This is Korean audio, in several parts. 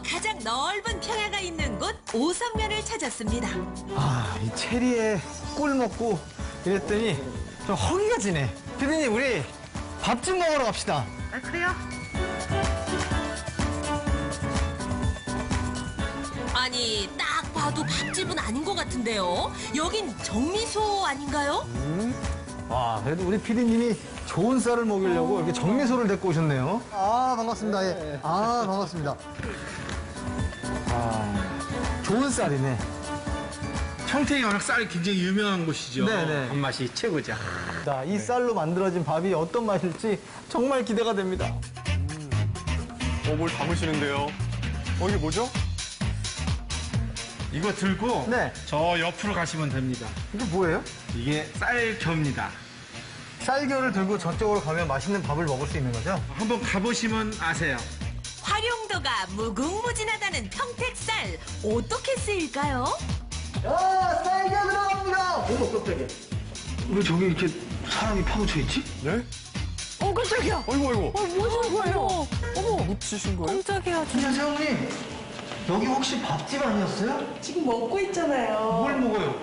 가장 넓은 평야가 있는 곳 오성면을 찾았습니다. 아, 이 체리에 꿀 먹고 이랬더니 좀 허기가 지네. 피디님, 우리 밥 좀 먹으러 갑시다. 아니 딱 봐도 밥집은 아닌 것 같은데요. 여긴 정미소 아닌가요? 와, 그래도 우리 피디님이 좋은 쌀을 먹이려고 이렇게 정미소를 데리고 오셨네요. 아, 반갑습니다. 예. 아, 반갑습니다. 아, 좋은 쌀이네. 평택이 워낙 쌀이 굉장히 유명한 곳이죠. 네네. 밥맛이 최고죠. 자, 이 쌀로 만들어진 밥이 어떤 맛일지 정말 기대가 됩니다. 어, 뭘 담으시는데요? 어, 이게 뭐죠? 이거 들고 네. 저 옆으로 가시면 됩니다. 이게 뭐예요? 이게 쌀겨입니다. 쌀겨를 들고 저쪽으로 가면 맛있는 밥을 먹을 수 있는 거죠? 한번 가보시면 아세요. 활용도가 무궁무진하다는 평택쌀 어떻게 쓰일까요? 야, 쌀겨 들어갑니다! 어머, 깜짝이야. 왜 저기 이렇게 사람이 파묻혀 있지? 네? 어, 깜짝이야. 어이구, 어이구. 어, 뭐 하시는 거예요? 어머, 묻히신 거예요? 깜짝이야. 안녕하세요, 형님. 여기 혹시 밥집 아니었어요? 지금 먹고 있잖아요. 뭘 먹어요?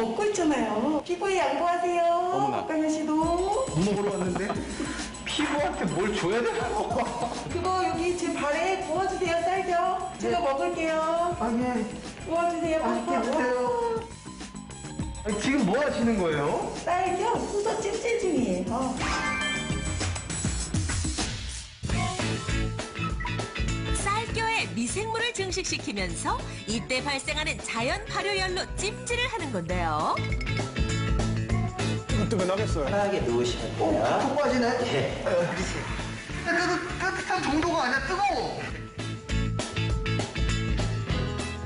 먹고 있잖아요. 피부에 양보하세요. 어머나. 박강현 씨도. 밥 먹으러 왔는데 피부한테 뭘 줘야 되나? 그거 여기 제 발에 부어주세요, 쌀겨. 제가 먹을게요. 아, 예. 부어주세요. 맛있게 드세요. 아니, 지금 뭐 하시는 거예요? 쌀겨 수저 찜질 중이에요. 증식시키면서 이때 발생하는 자연 발효열로 찜질을 하는 건데요. 뜨끈뜨끈하겠어요. 편하게 누우시면 돼요. 푹 빠지네? 예. 따뜻, 따뜻한 정도가 아니야, 뜨거워.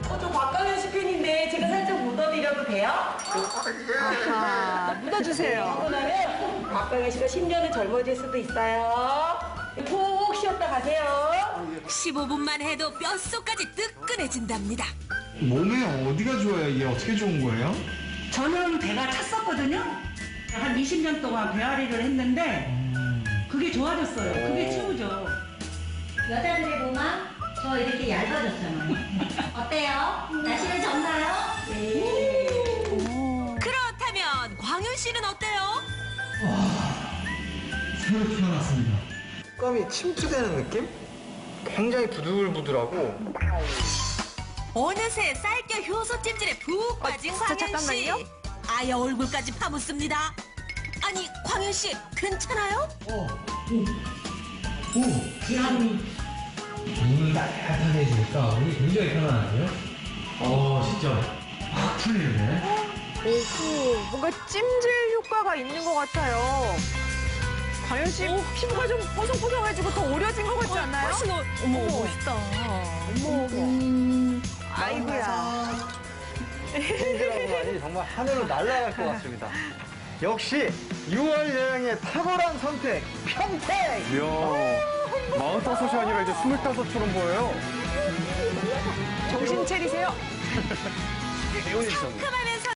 어, 저 박강현 씨 팬인데 제가 살짝 묻어드려도 돼요? 아, 묻어주세요. 그러고 나면 박강현 씨가 10년은 젊어질 수도 있어요. 푹 쉬었다 가세요. 15분만 해도 뼛속까지 뜨끈해진답니다. 몸에 어디가 좋아요? 이게 어떻게 좋은 거예요? 저는 배가 찼었거든요. 한 20년 동안 배앓이를 했는데 그게 좋아졌어요. 그게 최고죠. 여자들의 몸은 저 이렇게 얇아졌잖아요. 어때요? 날씨는 좋나요? 그렇다면 광윤 씨는 어때요? 새로 태어났습니다. 껌이 침투되는 느낌? 굉장히 부들부들하고 어느새 쌀겨 효소 찜질에 푹 빠진 진짜 광윤 씨. 잠깐만요. 아예 얼굴까지 파묻습니다. 아니 광윤 씨 괜찮아요? 몸을 따뜻하게 해주니까 몸이 굉장히 편안하세요. 어, 진짜 확 풀리네. 오호, 뭔가 찜질 효과가 있는 것 같아요. 과연 씨 피부가 좀 뽀송뽀송해지고 더 오려진 것 같지 않나요? 훨씬 어, 어머, 멋있다. 어머, 어머. 아이고야. 팬들하고만이 정말 하늘로 날아갈 것 같습니다. 역시 6월 여행의 탁월한 선택, 평택! 이야, 45이 아니라 이제 25처럼 보여요. 정신 차리세요. 상큼하면서